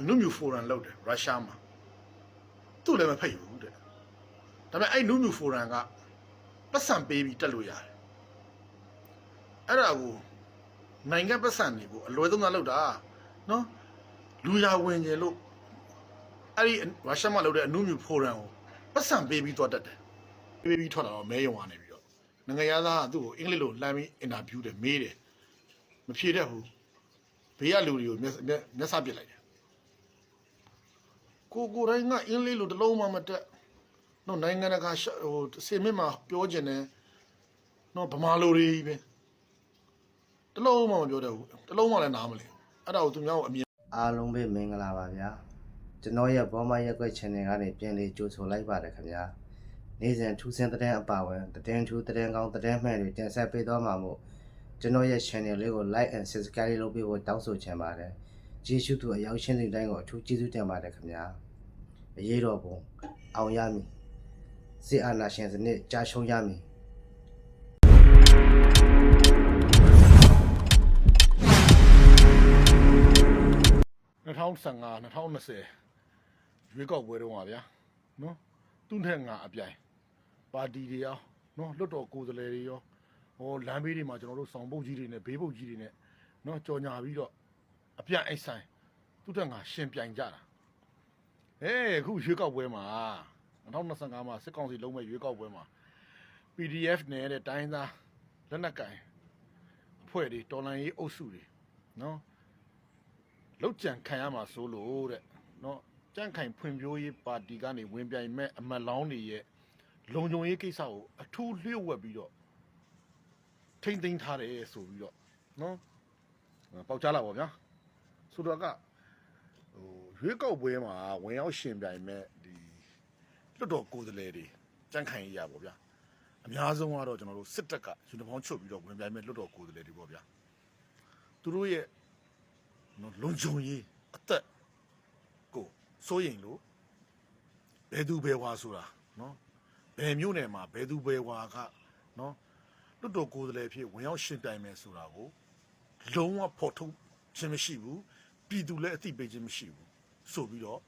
အနုမြူဖိုရမ်လုပ်တယ်ရုရှားမှာသူ့လည်းမဖိတ်ဘူးတဲ့ဒါပေမဲ့အဲ့နုမြူဖိုရမ်ကပတ်စံပေးပြီးတက်လို့ရတယ်အဲ့ဒါကိုနိုင်ငံပတ်စံနေကိုအလွယ်သုံးသာလုပ်တာနော်လူရဝင်ကျင်လို့အဲ့ဒီရုရှားမှာလုပ်တဲ့အနုမြူဖိုရမ်ကိုပတ်စံပေးပြီးသွားတက်တယ်ပေးပြီးထွက်လာတော့မဲယုံကနေပြီးတော့နိုင်ငံသားကသူ့ကိုအင်္ဂလိပ်လိုလှမ်းပြီးအင်တာဗျူးတယ်မေးတယ်မဖြေတတ်ဘူးဘေးကလူတွေကိုမျက်မျက်မျက်စပစ်လိုက်တယ် ကိုကိုတိုင်းကအင်းလေးလိုတစ်လုံးမှမတက်တော့နိုင်ငံတကာရှဟိုစေမင်းမှာပြောကျင်တယ်တော့ဗမာလိုတွေကြီးပဲတစ်လုံးမှမပြောတတ်ဘူးတစ်လုံးမှလည်းနားမလည်အဲ့ဒါကိုသူများကိုအမြင်အားလုံးပဲမင်္ဂလာပါဗျာကျွန်တော်ရဲ့ဘောမရက်ွက် channel ကနေပြန်လေးကြိုဆိုလိုက်ပါတယ်ခင်ဗျာနေ့စဉ်ထူးဆန်းတဲ့အပါဝင်သတင်းထူးသတင်းကောင်းသတင်းမှန်တွေတင်ဆက်ပေးသွားမှာမို့ကျွန်တော်ရဲ့ channel လေးကို like and subscribe လုပ်ပေးဖို့တောင်းဆိုချင်ပါတယ် ကျေးဇူးသူအရောက်ရှင်းတဲ့တိုင်းကိုအထူးကျေးဇူးတင်ပါတယ်ခင်ဗျာအရေးတော်ပုံအောင်ရမည်စစ်အာဏာရှင်စနစ်ကြာရှုံးရမည်2015 2020ရွေးကောက်ပွဲတုန်းကဗျာနော်သူ့ထက်ငါအပြိုင်ပါတီတွေရောနော်လွတ်တော်ကိုယ်စားလှယ်တွေရောဟောလမ်းဘေးတွေမှာကျွန်တော်တို့ဆောင်ပုတ်ကြီးတွေနဲ့ဘေးပုတ်ကြီးတွေနဲ့နော်ကြော်ညာပြီးတော့ အပြိုင်အိတ်ဆိုင်သူ့ထက်ငါရှင်ပြိုင်ကြတာဟေးအခုရွေးကောက်ပွဲမှာ2025မှာစစ်ကောင်စီလုံးမဲ့ရွေးကောက်ပွဲမှာ PDF နဲ့တဲ့တိုင်းသားလက်နက်ကင်အဖွဲ့တွေတော်လန်ရေးအုပ်စုတွေနော်လောက်ကြံခံရမှာဆိုလို့တဲ့နော်ကြန့်ခိုင်ဖွံ့ဖြိုးရေးပါတီကနေဝင်ပြိုင်မဲ့အမတ်လောင်းတွေရဲ့လုံခြုံရေးကိစ္စကိုအထူးလျှို့ဝှက်ပြီးတော့ထိမ့်သိမ်းထားတယ်ဆိုပြီးတော့နော်ပေါက်ကြလာပါဗျာ ဆိုတော့ကဟိုရွေးကောက်ပွဲမှာဝင်ရောက်ရှင်ပြိုင်မဲ့ဒီလွတ်တော်ကိုယ်စားလှယ်တွေကြန့်ခိုင်ရရပါဗျာအများဆုံးကတော့ကျွန်တော်တို့စစ်တပ်ကယူနီဖောင်းချုပ်ပြီးတော့ဝင်ပြိုင်မဲ့လွတ်တော်ကိုယ်စားလှယ်တွေပေါ့ဗျာသူတို့ရဲ့နော်လုံခြုံရေးအသက်ကိုစိုးရင်လို့ဘယ်သူဘယ်ဝါဆိုတာနော်ဘယ်မျိုးနယ်မှာဘယ်သူဘယ်ဝါကနော်လွတ်တော်ကိုယ်စားလှယ်ဖြစ်ဝင်ရောက်ရှင်ပြိုင်မယ်ဆိုတာကိုလုံးဝဖော်ထုတ်ခြင်းမရှိဘူး ပြည်သူလည်းအသိပေးခြင်းမရှိဘူးဆိုပြီးတော့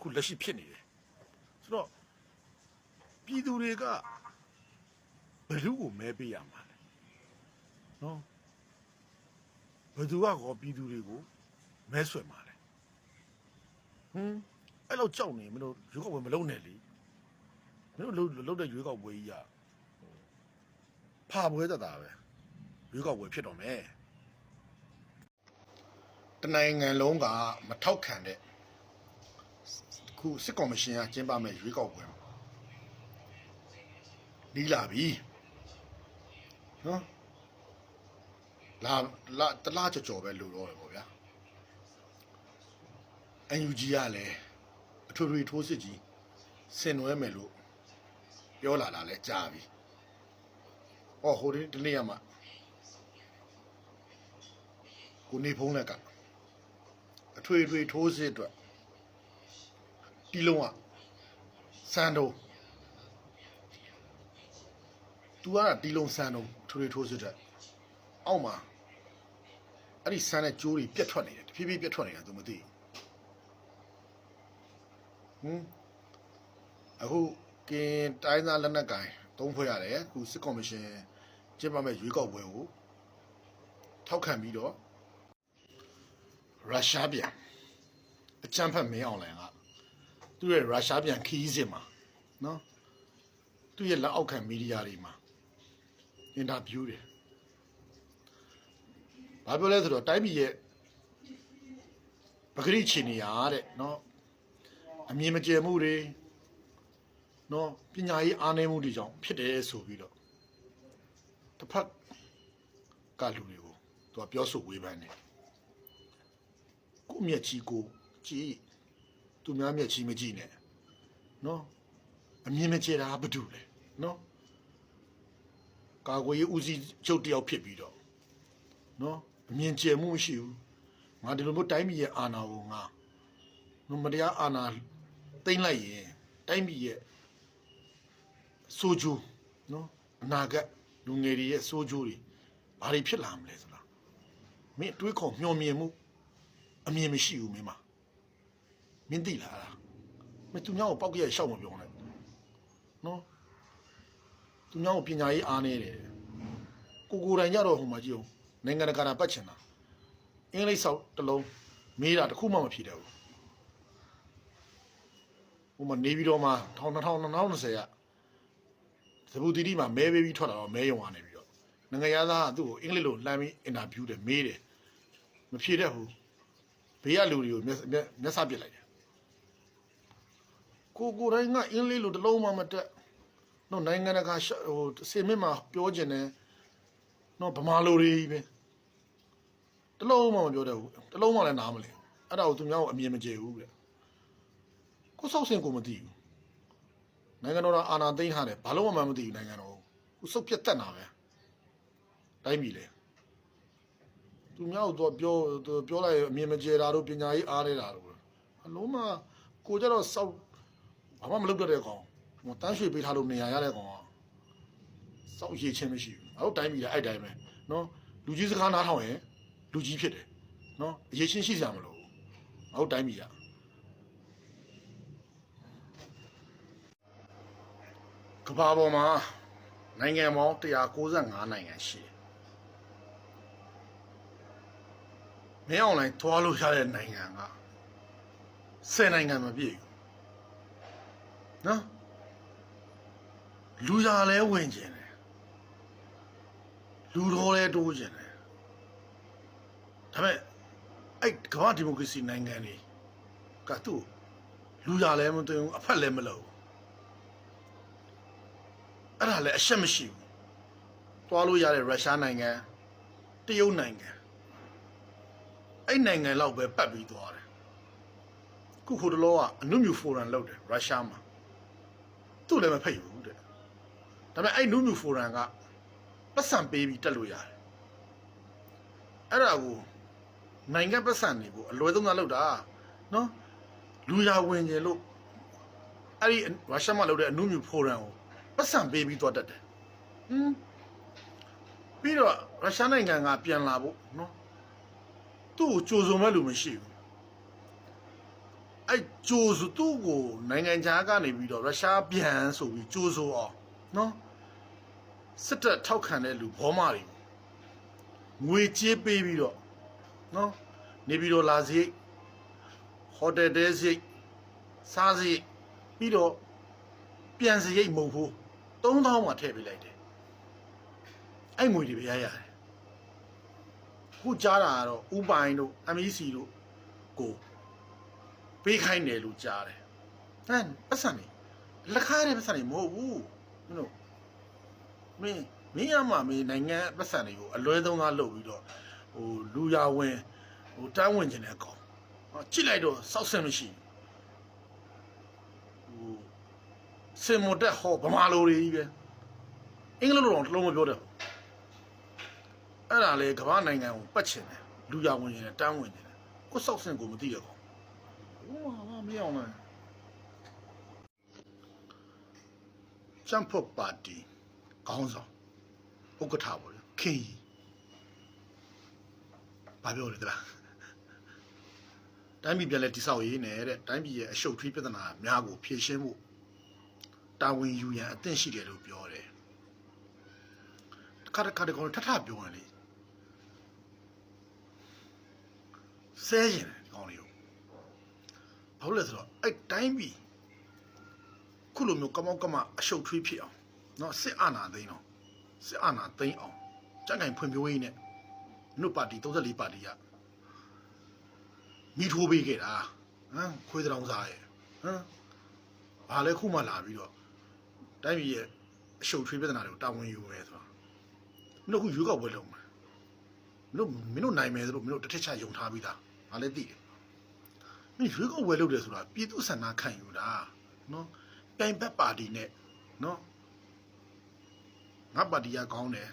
ခုလက်ရှိဖြစ်နေတယ်ဆိုတော့ပြည်သူတွေကဘယ်သူကိုမဲပေးရမှာလဲနော်ဘယ်သူကကောပြည်သူတွေကိုမဲဆွယ်မှာလဲဟမ်အဲ့လိုကြောက်နေမလို့ရွေးကောက်ပွဲမလုပ်နဲ့လေမင်းတို့လှုပ်လှုပ်တဲ့ရွေးကောက်ပွဲကြီးကဖာပွဲတတ်တာပဲရွေးကောက်ပွဲဖြစ်တော့မယ် တနိုင်ငံလုံးကမထောက်ခံတဲ့ခုစစ်ကော်မရှင်ကကျင်းပမဲ့ရွေးကောက်ပွဲနီးလာပြီနော်လာလာတလားကြော်ကြော်ပဲလို့တော့ရပေါ့ဗျာ NUG ကလည်းအထွေထွေထိုးစစ်ကြီးဆင်နွှဲမယ်လို့ပြောလာတာလဲကြားပြီဟောဟိုဒီဒီနေ့ကမှကိုနေဖုံးလက်ကအ ထွေထွေထိုးစစ်အတွက်တီလုံးကစံတုံးသူကတီလုံးစံတုံးထွေထွေထိုးစစ်အတွက်အောက်မှာအဲ့ဒီစံတဲ့ကြိုးတွေပြတ်ထွက်နေတယ်တဖြည်းဖြည်းပြတ်ထွက်နေတာသူမသိဘူးဟင်အခုကင်တိုင်းသားလက်နက်ကိုင်သုံးဖွဲ့ရတယ်အခုစစ်ကော်မရှင်ကျင်းပမဲ့ရွေးကောက်ပွဲကိုထောက်ခံပြီးတော့ရုရှားပြန် အချမ်းဖတ်မင်းအောင်လိုင်ကသူ့ရဲ့ရုရှားပြန်ခီးစစ်မှာနော်သူ့ရဲ့လက်အောက်ခံမီဒီယာတွေမှာအင်တာဗျူးတယ်ဘာပြောလဲဆိုတော့တိုင်းပြည်ရဲ့ပဂရိချီနေရတဲ့နော်အမြင်မကျယ်မှုတွေနော်ပညာရေးအားနည်းမှုတွေကြောင့်ဖြစ်တယ်ဆိုပြီးတော့တစ်ဖက်ကလူတွေကိုသူကပြောဆိုဝေဖန်တယ်ကိုယ့်မျက်ကြီးကို ကြည့်သူများမျက်ကြီးမကြည့်နဲ့နော်အမြင်မကျတာဘာတူလဲနော်ကာကွယ်ရေးဦးစီးချုပ်တယောက်ဖြစ်ပြီးတော့နော်အမြင်ကျမှုမရှိဘူးငါဒီလိုမျိုးတိုင်းပြည်ရဲ့အာဏာကိုငါနော်မတရားအာဏာသိမ်းလိုက်ရင်တိုင်းပြည်ရဲ့စိုးကျိုးနော်အနာဂတ်လူငယ်တွေရဲ့စိုးကျိုးတွေဘာတွေဖြစ်လာမလဲဆိုတာမင်းအတွေးခေါ်မျှော်မြင်မှုအမြင်မရှိဘူးမင်းမ မင်းသိလားလားမင်းသူများကိုပောက်ကြရရှောက်မပြောနဲ့နော်သူများကိုပညာရေးအားနေတယ်ကိုကိုယ်တိုင်ကြတော့ဟိုမှာကြည့်အောင်နိုင်ငံတကာတာပတ်ချင်တာအင်္ဂလိပ်ဆောက်တစ်လုံးမေးတာတစ်ခုမှမဖြေတယ်ဘူးဟိုမှာနေပြီးတော့မှ2020ကသဘူတီတီမှာမဲပေးပြီးထွက်လာတော့မဲယုံရနေပြီးတော့နိုင်ငံသားကသူ့ကိုအင်္ဂလိပ်လိုလှမ်းပြီးအင်တာဗျူးတယ်မေးတယ်မဖြေတတ်ဘူးဘေးကလူတွေကိုမျက်မျက်မျက်စပစ်လိုက်တယ် ကိုကိုယ်တိုင်ကအင်္ဂလိပ်လိုတစ်လုံးမှမတက်တော့နိုင်ငံတကာရှဟိုအစင်မြင့်မှာပြောကျင်တယ်နော်ဗမာလိုတွေကြီးပဲတစ်လုံးမှမပြောတတ်ဘူးတစ်လုံးမှလည်းနားမလဲအဲ့ဒါကိုသူများကိုအမြင်မကျေဘူးတဲ့ကိုစောက်စင်ကိုမသိဘူးနိုင်ငံတော်ကအာဏာသိမ်းထားတယ်ဘာလို့မှမသိဘူးနိုင်ငံတော်ကိုစုပ်ပြတ်တက်တာပဲတိုင်းပြည်လေသူများကိုတော့ပြောသူပြောလိုက်အမြင်မကျေတာတို့ပညာရေးအားနေတာတို့အလုံးမကိုကြတော့စောက် ဘာမှမလုပ်တတ်တဲ့ကောင်ဟိုတန်းရွှေပေးထားလို့နေရာရတဲ့ကောင်ကစောက်ရည်ချင်းမရှိဘူးအဲ့တော့တိုင်းပြည်လည်းအဲ့တိုင်းပဲနော်လူကြီးစကားနားထောင်ရင်လူကြီးဖြစ်တယ်နော်အရေးချင်းရှိစရာမလိုဘူးအဲ့တော့တိုင်းပြည်ကကမ္ဘာပေါ်မှာနိုင်ငံပေါင်း195နိုင်ငံရှိတယ်မင်းအွန်လိုင်းထွားလို့ရတဲ့နိုင်ငံက10နိုင်ငံမပြည့်ဘူး နော်လူရလဲဝင်ကျင်တယ်လူတော်လဲတိုးကျင်တယ်ဒါပေမဲ့အဲ့ကမ္ဘာဒီမိုကရေစီနိုင်ငံတွေကသူ့လူရလဲမသွင်းဘူးအဖက်လဲမလုပ်ဘူးအဲ့ဒါလည်းအရှက်မရှိဘူးတွားလို့ရတဲ့ရုရှားနိုင်ငံတရုတ်နိုင်ငံအဲ့နိုင်ငံလောက်ပဲပတ်ပြီးသွားတယ်ခုခိုတလောကအနုမြူဖိုရမ်လောက်တယ်ရုရှားမှာ သူ့လည်းမဖိတ်ဘူးတဲ့ဒါပေမဲ့အဲ့နုမြူဖိုရမ်ကပတ်စံပေးပြီးတက်လို့ရတယ်အဲ့ဒါကိုနိုင်ငံပတ်စံနေကိုအလွယ်သုံးသာလောက်တာနော်လူရဝင်ကျင်လို့အဲ့ဒီရုရှားမှာလောက်တဲ့အနုမြူဖိုရမ်ကိုပတ်စံပေးပြီးသွားတတ်တယ်ဟင်းပြီးတော့ရုရှားနိုင်ငံကပြန်လာဖို့နော်သူ့ကိုကြိုးစုံမဲ့လူမရှိဘူး အဲ့ကြိုးစုသူ့ကိုနိုင်ငံခြားကနေပြီးတော့ရုရှားပြန်ဆိုပြီးကြိုးစုံအောင်နော်စစ်တပ်ထောက်ခံတဲ့လူဘောမတွေငွေကြေးပေးပြီးတော့နော်နေပြီးတော့လာစရိတ်ဟိုတယ်တဲစရိတ်စားစရိတ်ပြီးတော့ပြန်စရိတ်မဟုတ်ဘူး3000မှထည့်ပေးလိုက်တယ်အဲ့ငွေတွေပဲရရတယ်ခုကြားတာကတော့ဥပိုင်တို့ MEC တို့ကို ပေးခိုင်းတယ်လို့ကြားတယ်ဟမ်ပတ်စံနေလက်ခါတဲ့ပတ်စံနေမဟုတ်ဘူးမင်းတို့မင်းမင်းရမှာမင်းနိုင်ငံပတ်စံတွေကိုအလွဲသုံးသားလုပ်ပြီးတော့ဟိုလူရဝင်ဟိုတန်းဝင်ခြင်းတဲ့ကောင်ဟောကြည့်လိုက်တော့စောက်ဆင်မရှိဘူးဟိုစင်မတက်ဟောဗမာလိုတွေကြီးပဲအင်္ဂလိပ်လိုတော့တစ်လုံးမပြောတတ်ဘူးအဲ့ဒါလေကမ္ဘာနိုင်ငံကိုပတ်ချင်တယ်လူရဝင်ခြင်းနဲ့တန်းဝင်ခြင်းနဲ့ကိုစောက်ဆင်ကိုမသိရကော င်ဟိုမှာမပြောင်းလဲချမ်ဖို့ပါတီခေါင်းဆောင်ဥက္ကဋ္ဌပေါ့လေခင်ကြီးဘာပြောလဲတလားတိုင်းပြည်ပြန်လဲတိဆောက်ရေးနဲ့တဲ့တိုင်းပြည်ရဲ့အရှုပ်ထွေးပြဿနာများကိုဖြေရှင်းဖို့တာဝန်ယူရန်အသင့်ရှိတယ်လို့ပြောတယ်တစ်ခါတစ်ခါတကောင်ထထပြောရင်လေဆဲရင်ဒီကောင်လေးကို ဘာလို့လဲဆိုတော့အဲ့တိုင်းပြည်ခုလိုမျိုးကမောက်ကမအရှုပ်ထွေးဖြစ်အောင်နော်စစ်အာဏာသိမ်းအောင်စစ်အာဏာသိမ်းအောင်ကြက်ကင်ဖွံ့ဖြိုးရေးနဲ့နှုတ်ပါတီ34ပါတီကမိထိုးပေးခဲ့တာဟမ်ခွေးတောင်စားရဲ့ဟမ်ဘာလဲခုမှလာပြီးတော့တိုင်းပြည်ရဲ့အရှုပ်ထွေးပြဿနာတွေကိုတာဝန်ယူမယ်ဆိုတာမင်းတို့ခုရွေးကောက်ပွဲလုပ်မှာမင်းတို့မင်းတို့နိုင်မယ်ဆိုလို့မင်းတို့တစ်ထက်ချယုံထားပြီးသားငါလည်းသိတယ် မင်းရွေးကောက်ပွဲလုပ်တယ်ဆိုတာပြည်သူ့ဆန္ဒခံယူတာနော်ပြိုင်ဘက်ပါတီနဲ့နော်ငါပါတီကကောင်းတယ်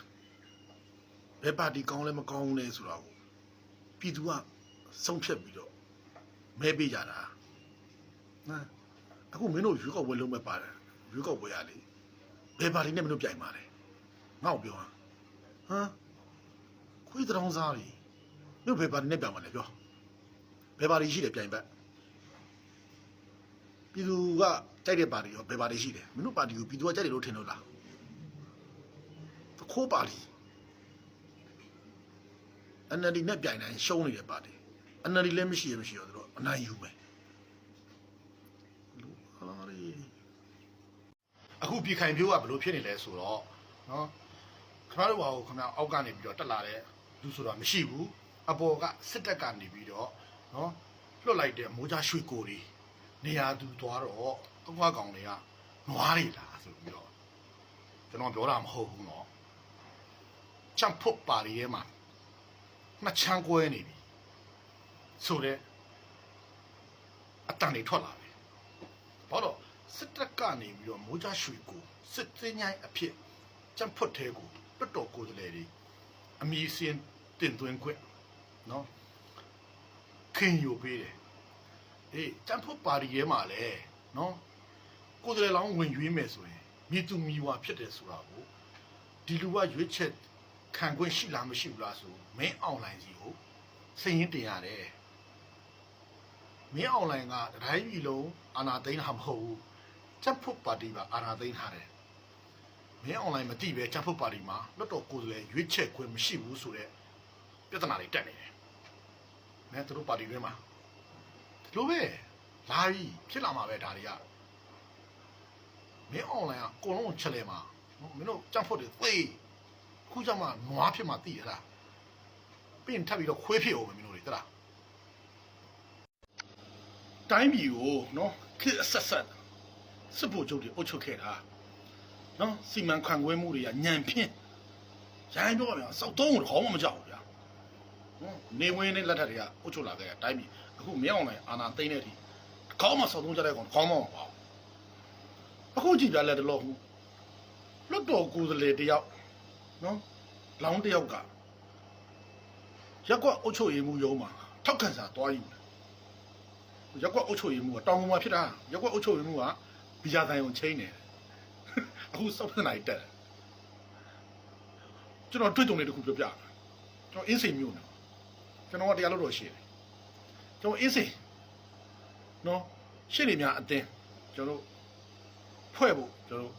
ဘယ်ပါတီကောင်းလဲမကောင်းဘူးလဲဆိုတော့ပြည်သူကဆုံးဖြတ်ပြီးတော့မဲပေးကြတာနော်အခုမင်းတို့ရွေးကောက်ပွဲလုပ်မဲ့ပါတယ်ရွေးကောက်ပွဲရလေဘယ်ပါတီနဲ့မင်းတို့ပြိုင်ပါလဲငါ့ကိုပြောဟမ်ဟမ်ခွေးတောင်စားတွေမင်းတို့ဘယ်ပါတီနဲ့ပြိုင်ပါလဲပြောဘယ်ပါတီရှိတယ်ပြိုင်ဘက်ဟ ပြည်သူကကြိုက်တဲ့ပါတီရောဘယ်ပါတီရှိတယ်မင်းတို့ပါတီကိုပြည်သူကကြိုက်တယ်လို့ထင်လို့လားသခိုးပါတီ NLD နဲ့ပြိုင်တိုင်းရှုံးနေတဲ့ပါတီ NLD လည်းမရှိရမရှိရောသူတို့အနိုင်ယူမယ်လူဟာရီအခုပြည်ခိုင်ပြိုးကဘယ်လိုဖြစ်နေလဲဆိုတော့နော်ခင်ဗျားတို့ဘာကိုခင်ဗျားအောက်ကနေပြီးတော့တက်လာတဲ့လူဆိုတာမရှိဘူးအပေါ်ကစစ်တပ်ကနေပြီးတော့နော်လွတ်လိုက်တဲ့မိုးကြရွှေကိုတွေ နေရာသူသွားတော့အကွာကောင်တွေကနွားတွေလားဆိုပြီးတော့ကျွန်တော်ပြောတာမဟုတ်ဘူးနော်ချမ်ဖို့ပါရီထဲမှာနှစ်ချမ်းကွဲနေပြီဆိုတော့အတန်တွေထွက်လာပြီဘာလို့စစ်တပ်ကနေပြီးတော့မိုးကြရွှေကိုစစ်စင်းញိုင်းအဖြစ်ကြံဖွတ်သေးကိုတွတ်တော်ကိုယ်စားလှယ်တွေအမီစင်းတင်သွင်းခွင့်နော်ခင်ယူပေးတယ် အေးကြံဖွတ်ပါတီရဲမှာလဲနော်ကိုယ်စားလှယ်လောင်းဝင်ရွေးမယ်ဆိုရင်မြေသူမြေဝါဖြစ်တယ်ဆိုတာကိုဒီလူကရွေးချက်ခံခွင့်ရှိလားမရှိဘူးလားဆိုမင်းအွန်လိုင်းစီကိုစည်ရင်းတင်ရတယ်မင်းအွန်လိုင်းကတိုင်းပြည်လုံးအာနာသိန်းတာမဟုတ်ဘူးချက်ဖို့ပါတီပါအာနာသိန်းထားတယ်မင်းအွန်လိုင်းမသိပဲချက်ဖို့ပါတီမှာလွတ်တော်ကိုယ်စားလှယ်ရွေးချက်ခွင့်မရှိဘူးဆိုတော့ပြဿနာတွေတက်နေတယ်မင်းတို့ပါတီတွင်းမှာဒီ လိုပဲလာပြီဖြစ်လာမှာပဲဒါတွေကမင်းအွန်လိုင်းကအကုန်လုံးချက်လဲမှာမင်းတို့ချက်ဖို့တွေသိခုကျမှနွားဖြစ်မှသိရလားပြီးရင်ထပ်ပြီးတော့ခွေးဖြစ်အောင်မင်းတို့တွေတလားတိုင်းပြည်ကိုနော်ခစ်အဆက်ဆက်စစ်ဖို့ချုပ်တွေအုပ်ချုပ်ခဲ့တာနော်စီမံခန့်ခွဲမှုတွေကညံဖြင့်ရိုင်းပြောပါဗျာစောက်သုံးကိုခေါင်းမမကြောက်ဘူးဗျာနော်နေဝင်နဲ့လက်ထက်တွေကအုပ်ချုပ်လာခဲ့တဲ့တိုင်းပြည် အခုမြောင်းလိုက်အာနာသိမ့်တဲ့အထိခေါင်းမစောက်သုံးကြတဲ့ကောင်ခေါင်းမမပါဘူးအခုကြည့်ပြလဲတလို့လွတ်တော်ကိုယ်စားလှယ်တယောက်နော်လောင်းတယောက်ကရက်ကွက်အုတ်ချုပ်ရေးမှုရုံးမှာထောက်ခံစာတွားယူတယ်ရက်ကွက်အုတ်ချုပ်ရေးမှုကတောင်ပေါ်မှာဖြစ်တာရက်ကွက်အုတ်ချုပ်ရေးမှုကဗီဇာဆိုင်ကိုချိန်နေတယ်အခုစောက်နေတက်တယ်ကျွန်တော်တွေ့ကြုံနေတခုပြောပြမယ်ကျွန်တော်အင်းစိန်မြို့နယ်ကျွန်တော်ကတရားလို့တော့ရှိတယ် ကျွန်တော်အင်းစိန်နော်ရှင်းနေများအတင်းကျွန်တော်တို့ဖွဲ့ဖို့ကျွန်တော်တို့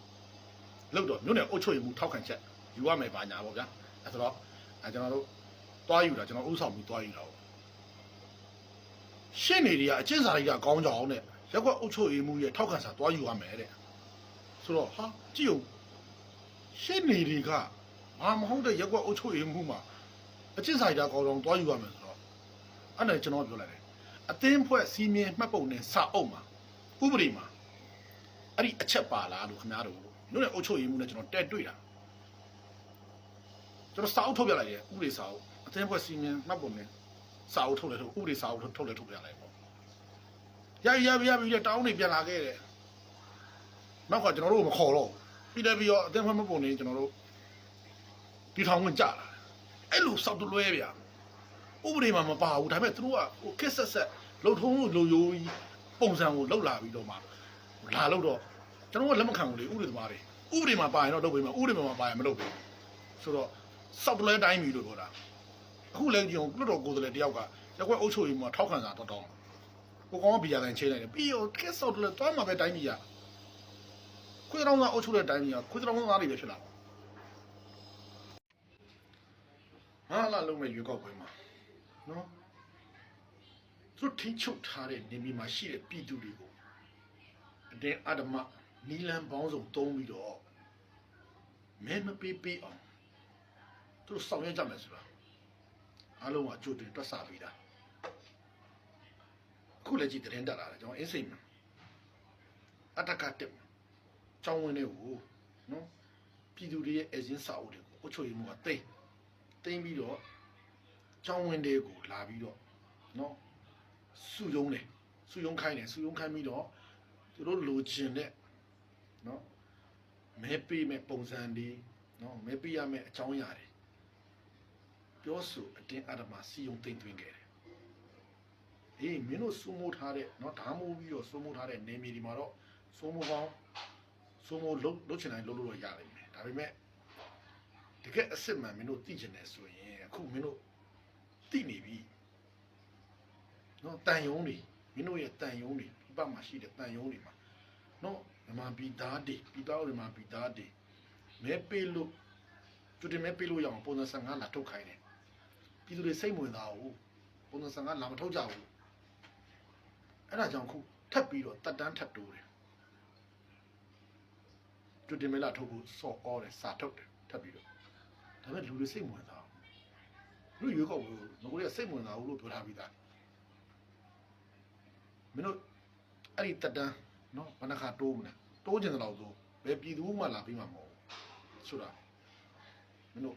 လောက်တော့မြို့နယ်အုတ်ချုပ်ရေးမှုထောက်ခံချက်ယူရမယ်ပါညာပေါ့ဗျာအဲဆိုတော့အဲကျွန်တော်တို့တွားယူတာကျွန်တော်ဥဆောင်ပြီးတွားယူတာပေါ့ရှင်းနေတွေကအကျင့်စာတွေကကောင်းကြအောင်တဲ့ရက်ကွက်အုပ်ချုပ်ရေးမှုရဲ့ထောက်ခံစာတွားယူရမယ်တဲ့ဆိုတော့ဟာကြည့်ဦးရှင်းနေတွေကဘာမဟုတ်တဲ့ရက်ကွက်အုပ်ချုပ်ရေးမှုမှာအကျင့်စာတွေကကောင်းအောင်တွားယူရမယ်ဆိုတော့အဲ့ဒါကျွန်တော်ပြောလိုက်တယ် အသင်းဖွဲ့စီမင်းမှတ်ပုံနဲ့စာအုပ်မှာဥပဒေမှာအဲ့ဒီအချက်ပါလားလို့ခင်ဗျားတို့တို့နဲ့အုပ်ချုပ်ရေးမှုနဲ့ကျွန်တော်တက်တွေ့တာကျွန်တော်စာအုပ်ထုတ်ပြလိုက်တယ်ဥပဒေစာအုပ်အသင်းဖွဲ့စီမင်းမှတ်ပုံနဲ့စာအုပ်ထုတ်လဲထုတ်ဥပဒေစာအုပ်ထုတ်လဲထုတ်ပြလိုက်ပေါ့ရရရရပြီးတောင်းနေပြန်လာခဲ့တယ်နောက်ကကျွန်တော်တို့မခေါ်တော့ပြီးတယ်ပြီးတော့အသင်းဖွဲ့မှတ်ပုံနဲ့ကျွန်တော်တို့ဒီထောင်ဝင်ကြလာအဲ့လိုစောက်တလွဲဗျာ ဥပဒေမှာမပါဘူးဒါပေမဲ့သူတို့ကဟိုခက်ဆက်ဆက်လှုပ်ထုံးလို့လူယိုးကြီးပုံစံကိုလှုပ်လာပြီးတော့မှလာလို့တော့ကျွန်တော်ကလက်မခံဘူးလေဥပဒေသမားတွေဥပဒေမှာပါရင်တော့လုပ်ပေးမယ်ဥပဒေမှာပါရင်မလုပ်ပေးဘူးဆိုတော့စောက်တလဲတိုင်းပြီလို့ပြောတာအခုလည်းကျွန်တော်လွတ်တော်ကိုယ်စားလှယ်တယောက်ကရက်ွက်အုပ်ချုပ်ရေးမှာထောက်ခံစာတော့တောင်းကိုကောင်ကဘီယာတိုင်းချိန်လိုက်တယ်ပြီးတော့ကက်ဆောက်တလဲသွားမှာပဲတိုင်းပြီရခွေးတောင်းသားအုပ်ချုပ်တဲ့တိုင်းပြီရခွေးတောင်းသားတွေပဲဖြစ်လာဟာလာလုံးမဲ့ရွေးကောက်ပွဲမှာ နော်သူတို့ထိချုပ်ထားတဲ့နေမီမှာရှိတဲ့ပြည်သူတွေကိုအတင်းအဓမ္မနီလန်ပေါင်းစုံတုံးပြီးတော့မဲမပေးပေးအောင်သူတို့ဆောင်ရွက်ကြမယ်ဆိုတာအားလုံးကအကျိုးတင်တွက်ဆပြီးတာအခုလည်းကြည့်တဲ့တက်လာတယ်ကျွန်တော်အင်းစိတ်မှာအတကတက်ကျောင်းဝင်တွေကိုနော်ပြည်သူတွေရဲ့အရင်စာအုပ်တွေကိုအချို့ရမှုကတိတ်တိတ်ပြီးတော့ ကျောင်းဝင်းတွေကိုလာပြီးတော့နော်စုယုံတယ်စုယုံခိုင်းတယ်စုယုံခိုင်းပြီးတော့သူတို့လိုချင်တဲ့နော်မဲပေးမဲ့ပုံစံတွေနော်မဲပေးရမဲ့အကြောင်းအရာတွေပြောဆိုအတင်းအဓမ္မစီယုံသိမ့်သွင်းခဲ့တယ်အေးမင်းတို့စုမိုးထားတဲ့နော်ဓာမိုးပြီးတော့စုမိုးထားတဲ့နေမီဒီမှာတော့စုမိုးပေါင်းစုမိုးလုတ်လုတ်ချင်တိုင်းလုတ်လို့ရနိုင်တယ်ဒါပေမဲ့တကယ်အစ်စ်မှန်မင်းတို့သိချင်တယ်ဆိုရင်အခုမင်းတို့ သိနေပြီနော်တန်ယုံတွေမင်းတို့ရဲ့တန်ယုံတွေပြပမှာရှိတဲ့တန်ယုံတွေမှာနော်မြမပီသားတွေပြပတွေမှာပီသားတွေမဲပေးလို့သူတင်မဲပေးလို့ရအောင်ပုံစံ55လာထုတ်ခိုင်းတယ်ပြည်သူတွေစိတ်ဝင်စားဘူးပုံစံ55လာမထုတ်ကြဘူးအဲ့ဒါကြောင့်ခုထပ်ပြီးတော့တက်တန်းထပ်တိုးတယ်သူတင်မဲလာထုတ်ဖို့စော့ဩတယ်စာထုတ်တယ်ထပ်ပြီးတော့ဒါပေမဲ့လူတွေစိတ်ဝင်စား လူရွေးကောက်ဘူးငကိုတွေကစိတ်ဝင်စားဘူးလို့ပြောထားပြီးသားမင်းတို့အဲ့ဒီတက်တန်းနော်ဘယ်နှခါတိုးမလဲတိုးကျင်တဲ့လောက်ဆိုဘယ်ပြည်သူမှလာပြီးမှမဟုတ်ဘူးဆိုတာမင်းတို့